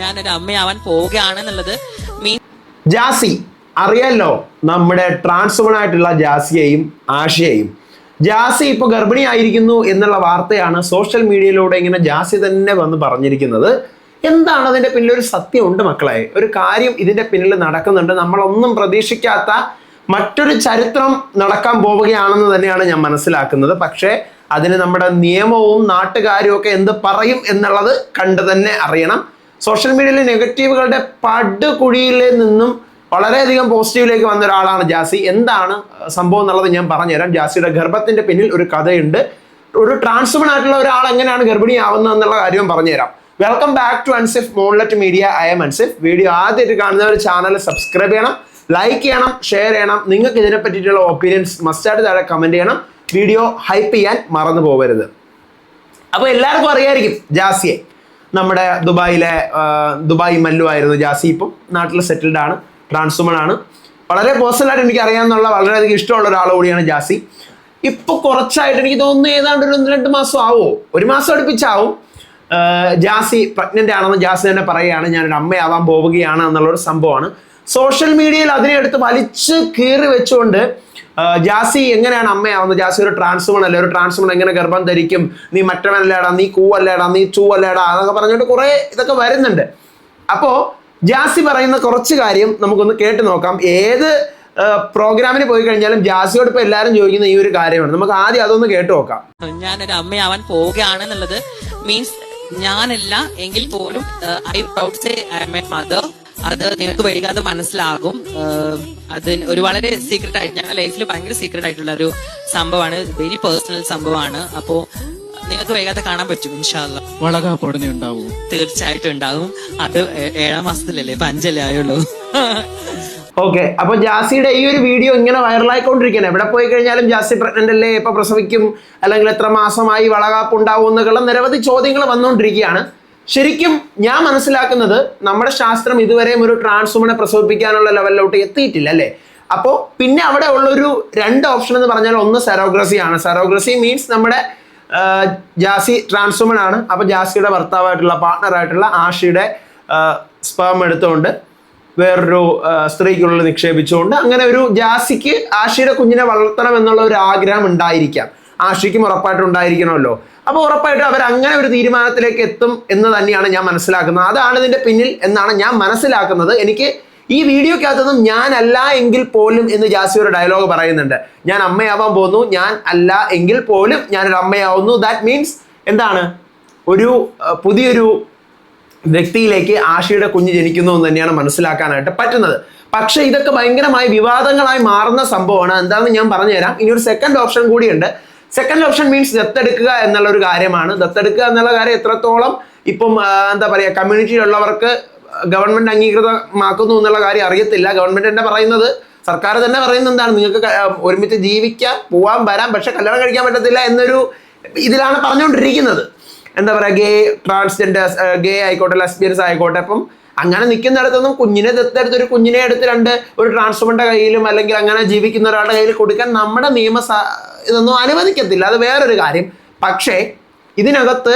ഞാനൊരു അമ്മയാവാൻ പോവുകയാണെന്നുള്ളത് ജാസി അറിയാലോ നമ്മുടെ ട്രാൻസ്ഫോൺ ആയിട്ടുള്ള ജാസിയെയും ആഷയെയും. ജാസി ഇപ്പൊ ഗർഭിണിയായിരിക്കുന്നു എന്നുള്ള വാർത്തയാണ് സോഷ്യൽ മീഡിയയിലൂടെ ഇങ്ങനെ ജാസി തന്നെ വന്ന് പറഞ്ഞിരിക്കുന്നത്. എന്താണ് അതിന്റെ പിന്നിൽ ഒരു സത്യം ഉണ്ട് മക്കളെ? ഒരു കാര്യം ഇതിന്റെ പിന്നിൽ നടക്കുന്നുണ്ട്. നമ്മളൊന്നും പ്രതീക്ഷിക്കാത്ത മറ്റൊരു ചരിത്രം നടക്കാൻ പോവുകയാണെന്ന് തന്നെയാണ് ഞാൻ മനസ്സിലാക്കുന്നത്. പക്ഷേ അതിന് നമ്മുടെ നിയമവും നാട്ടുകാരും ഒക്കെ എന്ത് പറയും എന്നുള്ളത് കണ്ടു തന്നെ അറിയണം. സോഷ്യൽ മീഡിയയിലെ നെഗറ്റീവുകളുടെ പടുകുഴിയിൽ നിന്നും വളരെയധികം പോസിറ്റീവിലേക്ക് വന്ന ഒരാളാണ് ജാസി. എന്താണ് സംഭവം എന്നുള്ളത് ഞാൻ പറഞ്ഞുതരാം. ജാസിയുടെ ഗർഭത്തിന്റെ പിന്നിൽ ഒരു കഥയുണ്ട്. ഒരു ട്രാൻസ്ഫോൺ ആയിട്ടുള്ള ഒരാൾ എങ്ങനെയാണ് ഗർഭിണിയാവുന്നത് എന്നുള്ള കാര്യം പറഞ്ഞുതരാം. വെൽക്കം ബാക്ക് ടു അൻസിഫ് മോൺലെറ്റ് media I'm Ansif video ആദ്യമായിട്ട് കാണുന്നവർ ചാനൽ സബ്സ്ക്രൈബ് ചെയ്യണം ലൈക്ക് ചെയ്യണം ഷെയർ ചെയ്യണം. നിങ്ങൾക്ക് ഇതിനെ പറ്റിയിട്ടുള്ള ഒപ്പീനിയൻസ് മസ്റ്റായിട്ട് താഴെ കമന്റ് ചെയ്യണം. വീഡിയോ ഹൈപ്പ് ചെയ്യാൻ മറന്നു പോകരുത് അപ്പോൾ എല്ലാവർക്കും അറിയായിരിക്കും ജാസിയെ. നമ്മുടെ ദുബായിലെ ദുബായ് മല്ലു ആയിരുന്നു ജാസി. ഇപ്പം നാട്ടിൽ സെറ്റിൽഡ് ആണ് ട്രാൻസ്ഫോമൺ ആണ്. വളരെ പേഴ്സണലായിട്ട് എനിക്ക് അറിയാമെന്നുള്ള വളരെയധികം ഇഷ്ടമുള്ള ഒരാൾ കൂടിയാണ് ജാസി. ഇപ്പോൾ കുറച്ചായിട്ട് എനിക്ക് തോന്നുന്നു ഏതാണ്ട് ഒരു ഒന്ന് രണ്ട് മാസം ആവോ? ഒരു മാസം അടുപ്പിച്ചാവും. ജാസി പ്രഗ്നന്റ് ആണെന്ന് ജാസി തന്നെ പറയുകയാണ്. ഞാനൊരു അമ്മയാവാൻ പോവുകയാണ് എന്നുള്ള ഒരു സംഭവമാണ്. സോഷ്യൽ മീഡിയയിൽ അതിനെ എടുത്ത് വലിച്ച് കീറി വെച്ചുകൊണ്ട് ജാസി എങ്ങനെയാണ് അമ്മയാവുന്നത് ജാസി ഒരു ട്രാൻസ്ഫോൺ അല്ലേ? ഒരു ട്രാൻസ്ഫോൺ എങ്ങനെ ഗർഭം ധരിക്കും? നീ മറ്റവനല്ലേടാ നീ കൂവല്ലേടാ നീ ചൂവല്ലേടാ എന്നൊക്കെ പറഞ്ഞിട്ട് കുറേ ഇതൊക്കെ വരുന്നുണ്ട്. അപ്പോൾ ജാസി പറയുന്ന കുറച്ച് കാര്യം നമുക്കൊന്ന് കേട്ട് നോക്കാം. ഏത് പ്രോഗ്രാമിന് പോയി കഴിഞ്ഞാലും ജാസിയോട് ഇപ്പൊ എല്ലാരും ചോദിക്കുന്ന ഈ ഒരു കാര്യമാണ്. നമുക്ക് ആദ്യം അതൊന്ന് കേട്ട് നോക്കാം. ഞാനൊരു അമ്മയാവാൻ പോവുകയാണെന്നുള്ളത് മീൻസ് ഞാനല്ല എങ്കിൽ പോലും I proud say I'm a mother അത് നിങ്ങൾക്ക് വൈകാതെ മനസ്സിലാകും. അത് ഒരു വളരെ സീക്രട്ട് ആയിട്ട് ഞങ്ങളുടെ ലൈഫിൽ ഭയങ്കര സീക്രട്ട് ആയിട്ടുള്ള ഒരു സംഭവമാണ്. വെരി പേഴ്സണൽ സംഭവമാണ്. അപ്പോ നിങ്ങൾക്ക് വൈകാതെ കാണാൻ പറ്റും ഇൻഷാല്ല വളകാപ്പ് ഉടനെ തീർച്ചയായിട്ടും ഉണ്ടാവും. അത് ഏഴാം മാസത്തിലല്ലേ? ഇപ്പൊ അഞ്ചല്ലേ ആയുള്ളൂ. ഓക്കെ അപ്പൊ ജാസിയുടെ ഈ ഒരു വീഡിയോ ഇങ്ങനെ വൈറലായിക്കൊണ്ടിരിക്കുകയാണ് എവിടെ പോയി കഴിഞ്ഞാലും ജാസി പ്രഗ്നന്റ് അല്ലേ? ഇപ്പൊ പ്രസവിക്കും? അല്ലെങ്കിൽ എത്ര മാസമായി വളകാപ്പ് ഉണ്ടാവും? എന്നൊക്കെയുള്ള നിരവധി ചോദ്യങ്ങൾ വന്നുകൊണ്ടിരിക്കുകയാണ് ശരിക്കും ഞാൻ മനസ്സിലാക്കുന്നത് നമ്മുടെ ശാസ്ത്രം ഇതുവരെയും ഒരു ട്രാൻസ്ഫോമിനെ പ്രസവിപ്പിക്കാനുള്ള ലെവലിലോട്ട് എത്തിയിട്ടില്ല അല്ലേ? അപ്പോൾ പിന്നെ അവിടെ ഉള്ളൊരു രണ്ട് ഓപ്ഷൻ എന്ന് പറഞ്ഞാൽ ഒന്ന് സെറോഗ്രസി ആണ്. സെറോഗ്രസി മീൻസ് നമ്മുടെ ജാസി ട്രാൻസ്വുമൻ ആണ്. അപ്പോൾ ജാസിയുടെ ഭർത്താവായിട്ടുള്ള പാർട്ട്ണറായിട്ടുള്ള ആഷിയുടെ സ്പേം എടുത്തുകൊണ്ട് വേറൊരു സ്ത്രീക്കുള്ളിൽ നിക്ഷേപിച്ചുകൊണ്ട് അങ്ങനെ ഒരു ജാസിക്ക് ആഷിയുടെ കുഞ്ഞിനെ വളർത്തണം എന്നുള്ള ഒരു ആഗ്രഹം ഉണ്ടായിരിക്കാം. ആഷിക്കും ഉറപ്പായിട്ടും ഉണ്ടായിരിക്കണമല്ലോ അപ്പോൾ ഉറപ്പായിട്ടും അവർ അങ്ങനെ ഒരു തീരുമാനത്തിലേക്ക് എത്തും എന്ന് തന്നെയാണ് ഞാൻ മനസ്സിലാക്കുന്നത്. അതാണ് ഇതിന്റെ പിന്നിൽ എന്നാണ് ഞാൻ മനസ്സിലാക്കുന്നത്. എനിക്ക് ഈ വീഡിയോക്കകത്തൊന്നും ഞാനല്ല എങ്കിൽ പോലും എന്ന് ജാസി ഒരു ഡയലോഗ് പറയുന്നുണ്ട്. ഞാൻ അമ്മയാവാൻ പോകുന്നു ഞാൻ അല്ല എങ്കിൽ പോലും ഞാനൊരു അമ്മയാവുന്നു. ദാറ്റ് മീൻസ് എന്താണ്? ഒരു പുതിയൊരു വ്യക്തിയിലേക്ക് ആഷയുടെ കുഞ്ഞ് ജനിക്കുന്നു എന്ന് തന്നെയാണ് മനസ്സിലാക്കാനായിട്ട് പറ്റുന്നത്. പക്ഷേ ഇതൊക്കെ ഭയങ്കരമായി വിവാദങ്ങളായി മാറുന്ന സംഭവമാണ്. എന്താണെന്ന് ഞാൻ പറഞ്ഞുതരാം. ഇനി ഒരു സെക്കൻഡ് ഓപ്ഷൻ കൂടിയുണ്ട്. സെക്കൻഡ് ഓപ്ഷൻ മീൻസ് ദത്തെടുക്കുക എന്നുള്ള ഒരു കാര്യമാണ്. ദത്തെടുക്കുക എന്നുള്ള കാര്യം എത്രത്തോളം ഇപ്പം എന്താ പറയുക കമ്മ്യൂണിറ്റിയിലുള്ളവർക്ക് ഗവൺമെന്റ് അംഗീകൃതമാക്കുന്നു എന്നുള്ള കാര്യം അറിയത്തില്ല. ഗവൺമെന്റ് തന്നെ പറയുന്നത് സർക്കാർ തന്നെ പറയുന്നത് എന്താണ്? നിങ്ങൾക്ക് ഒരുമിച്ച് ജീവിക്കാം പോവാൻ വരാം പക്ഷെ കല്യാണം കഴിക്കാൻ പറ്റത്തില്ല എന്നൊരു ഇതിലാണ് പറഞ്ഞുകൊണ്ടിരിക്കുന്നത്. എന്താ പറയുക ഗേ ട്രാൻസ്ജെൻഡേഴ്സ് ഗേ ആയിക്കോട്ടെ ലെസ്ബിയൻസ് ആയിക്കോട്ടെ അപ്പം അങ്ങനെ നിൽക്കുന്നിടത്തൊന്നും കുഞ്ഞിനെ ദത്തെടുത്ത് ഒരു കുഞ്ഞിനെ എടുത്ത് രണ്ട് ഒരു ട്രാൻസ്ഫോമിന്റെ കയ്യിലും അല്ലെങ്കിൽ അങ്ങനെ ജീവിക്കുന്ന ഒരാളുടെ കയ്യിൽ കൊടുക്കാൻ നമ്മുടെ നിയമ ഇതൊന്നും അനുവദിക്കത്തില്ല. അത് വേറൊരു കാര്യം. പക്ഷേ ഇതിനകത്ത്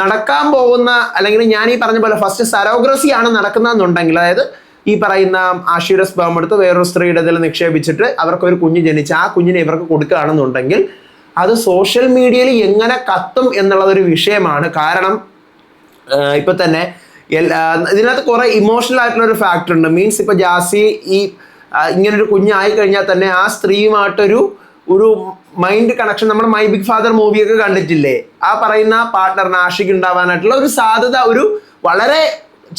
നടക്കാൻ പോകുന്ന അല്ലെങ്കിൽ ഞാൻ ഈ പറഞ്ഞ പോലെ ഫസ്റ്റ് സരോഗ്രസി ആണ് നടക്കുന്നതെന്നുണ്ടെങ്കിൽ അതായത് ഈ പറയുന്ന ആശീരസ് സ്പേം എടുത്ത് വേറൊരു സ്ത്രീയുടെ ഇതിൽ നിക്ഷേപിച്ചിട്ട് അവർക്കൊരു കുഞ്ഞ് ജനിച്ച് ആ കുഞ്ഞിനെ ഇവർക്ക് കൊടുക്കുകയാണെന്നുണ്ടെങ്കിൽ അത് സോഷ്യൽ മീഡിയയിൽ എങ്ങനെ കത്തും എന്നുള്ളതൊരു വിഷയമാണ്. കാരണം ഇപ്പൊ തന്നെ ഇതിനകത്ത് കുറെ ഇമോഷണൽ ആയിട്ടുള്ള ഒരു ഫാക്ടർ ഉണ്ട്. മീൻസ് ഇപ്പൊ ജാസി ഈ ഇങ്ങനൊരു കുഞ്ഞായി കഴിഞ്ഞാൽ തന്നെ ആ സ്ത്രീയുമായിട്ടൊരു ഒരു മൈൻഡ് കണക്ഷൻ നമ്മുടെ മൈ ബിഗ് ഫാദർ മൂവിയൊക്കെ കണ്ടിട്ടില്ലേ? ആ പറയുന്ന പാർട്ണർ ആഷിക്ക് ഉണ്ടാവാനായിട്ടുള്ള ഒരു സാധ്യത ഒരു വളരെ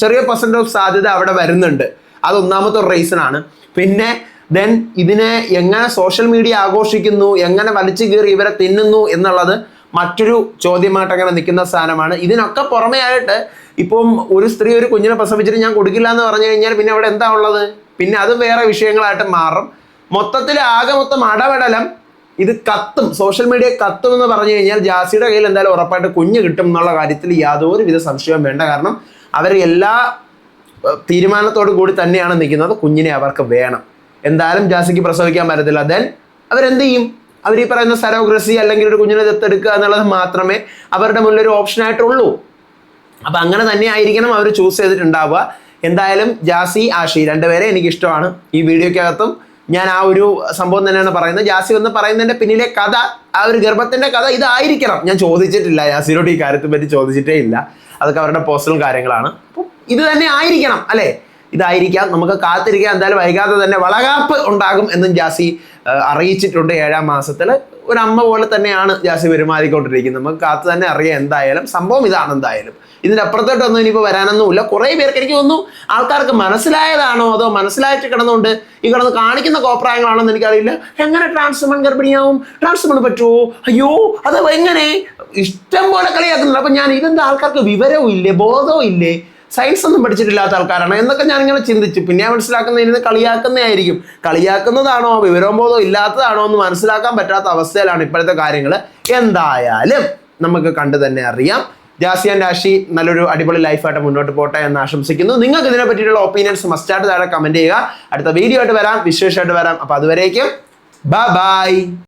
ചെറിയ പെർസെന്റ് ഓഫ് സാധ്യത അവിടെ വരുന്നുണ്ട്. അത് ഒന്നാമത്തെ ഒരു റീസൺ ആണ്. പിന്നെ ദെൻ ഇതിനെ എങ്ങനെ സോഷ്യൽ മീഡിയ ആഘോഷിക്കുന്നു എങ്ങനെ വലിച്ചു കീറി ഇവരെ തിന്നുന്നു എന്നുള്ളത് മറ്റൊരു ചോദ്യമായിട്ട് അങ്ങനെ നിൽക്കുന്ന സ്ഥാനമാണ് ഇതിനൊക്കെ പുറമേ ആയിട്ട് ഇപ്പം ഒരു സ്ത്രീ ഒരു കുഞ്ഞിനെ പ്രസവിച്ചിട്ട് ഞാൻ കൊടുക്കില്ല എന്ന് പറഞ്ഞു കഴിഞ്ഞാൽ പിന്നെ അവിടെ എന്താ ഉള്ളത്? പിന്നെ അത് വേറെ വിഷയങ്ങളായിട്ട് മാറും. മൊത്തത്തിൽ ആകെ മൊത്തം അടപടലം ഇത് കത്തും സോഷ്യൽ മീഡിയ കത്തും എന്ന് പറഞ്ഞു കഴിഞ്ഞാൽ ജാസിയുടെ കയ്യിൽ എന്തായാലും ഉറപ്പായിട്ട് കുഞ്ഞ് കിട്ടും എന്നുള്ള കാര്യത്തിൽ യാതൊരുവിധ സംശയവും വേണ്ട. കാരണം അവർ എല്ലാ തീരുമാനത്തോടു കൂടി തന്നെയാണ് നിൽക്കുന്നത്. കുഞ്ഞിനെ അവർക്ക് വേണം. എന്തായാലും ജാസിക്ക് പ്രസവിക്കാൻ പറ്റത്തില്ല. ദെൻ അവരെന്ത് ചെയ്യും? അവർ ഈ പറയുന്ന സരോഗ്രസി അല്ലെങ്കിൽ ഒരു കുഞ്ഞിനെ ദത്തെടുക്കുക എന്നുള്ളത് മാത്രമേ അവരുടെ മുന്നിൽ ഒരു ഓപ്ഷൻ ആയിട്ടുള്ളൂ. അപ്പൊ അങ്ങനെ തന്നെ ആയിരിക്കണം അവർ ചൂസ് ചെയ്തിട്ടുണ്ടാവുക. എന്തായാലും ജാസി ആഷി രണ്ടുപേരെ എനിക്ക് ഇഷ്ടമാണ് ഈ വീഡിയോക്കകത്തും ഞാൻ ആ ഒരു സംഭവം തന്നെയാണ് പറയുന്നത്. ജാസി വന്ന് പറയുന്നതിന്റെ പിന്നിലെ കഥ ആ ഒരു ഗർഭത്തിന്റെ കഥ ഇതായിരിക്കണം. ഞാൻ ചോദിച്ചിട്ടില്ല ജാസിയോട് ഈ കാര്യത്തെ പറ്റി ചോദിച്ചിട്ടേ ഇല്ല. അതൊക്കെ അവരുടെ പേഴ്സണൽ കാര്യങ്ങളാണ്. അപ്പം ഇത് തന്നെ ആയിരിക്കണം അല്ലേ? ഇതായിരിക്കാം. നമുക്ക് കാത്തിരിക്കാം. എന്തായാലും വൈകാതെ തന്നെ വളകാപ്പ് ഉണ്ടാകും എന്നും ജാസി അറിയിച്ചിട്ടുണ്ട് ഏഴാം മാസത്തിൽ ഒരു അമ്മ പോലെ തന്നെയാണ് ജാസി പെരുമാറിക്കൊണ്ടിരിക്കുന്നത്. നമുക്ക് കാത്തു തന്നെ അറിയാം എന്തായാലും. സംഭവം ഇതാണ് എന്തായാലും. ഇതിന്റെ അപ്പുറത്തോട്ടൊന്നും ഇനിയിപ്പോൾ വരാനൊന്നുമില്ല കുറേ പേർക്ക് എനിക്ക് തോന്നുന്നു ആൾക്കാർക്ക് മനസ്സിലായതാണോ അതോ മനസ്സിലായിട്ട് കിടന്നുകൊണ്ട് ഈ കിടന്ന് കാണിക്കുന്ന കോപ്രായങ്ങളാണോ എന്ന് എനിക്കറിയില്ല. എങ്ങനെ ട്രാൻസ്ഫർമൺ ഗർഭിണിയാവും? ട്രാൻസ്ഫർമൺ പറ്റുമോ അയ്യോ അത് എങ്ങനെ ഇഷ്ടം പോലെ കളിയാക്കുന്നുണ്ട്. അപ്പൊ ഞാൻ ഇതെന്താ ആൾക്കാർക്ക് വിവരവും ഇല്ലേ? ബോധവും ഇല്ലേ? സയൻസ് ഒന്നും പഠിച്ചിട്ടില്ലാത്ത ആൾക്കാരാണ് എന്നൊക്കെ ഞാൻ ഇങ്ങനെ ചിന്തിച്ചു. പിന്നെ ഞാൻ മനസ്സിലാക്കുന്ന ഇരുന്ന് കളിയാക്കുന്നതായിരിക്കും കളിയാക്കുന്നതാണോ വിവരം ബോധവും ഇല്ലാത്തതാണോ എന്ന് മനസ്സിലാക്കാൻ പറ്റാത്ത അവസ്ഥയിലാണ് ഇപ്പോഴത്തെ കാര്യങ്ങൾ. എന്തായാലും നമുക്ക് കണ്ടു തന്നെ അറിയാം. ജാസിയാൻ രാശി നല്ലൊരു അടിപൊളി ലൈഫായിട്ട് മുന്നോട്ട് പോട്ടെ എന്ന് ആശംസിക്കുന്നു. നിങ്ങൾക്ക് ഇതിനെ പറ്റിയിട്ടുള്ള ഒപ്പീനിയൻസ് മസ്റ്റായിട്ട് താഴെ കമന്റ് ചെയ്യുക. അടുത്ത വീഡിയോ ആയിട്ട് വരാം. വിശേഷമായിട്ട് വരാം. അപ്പോൾ അതുവരേക്കും ബൈ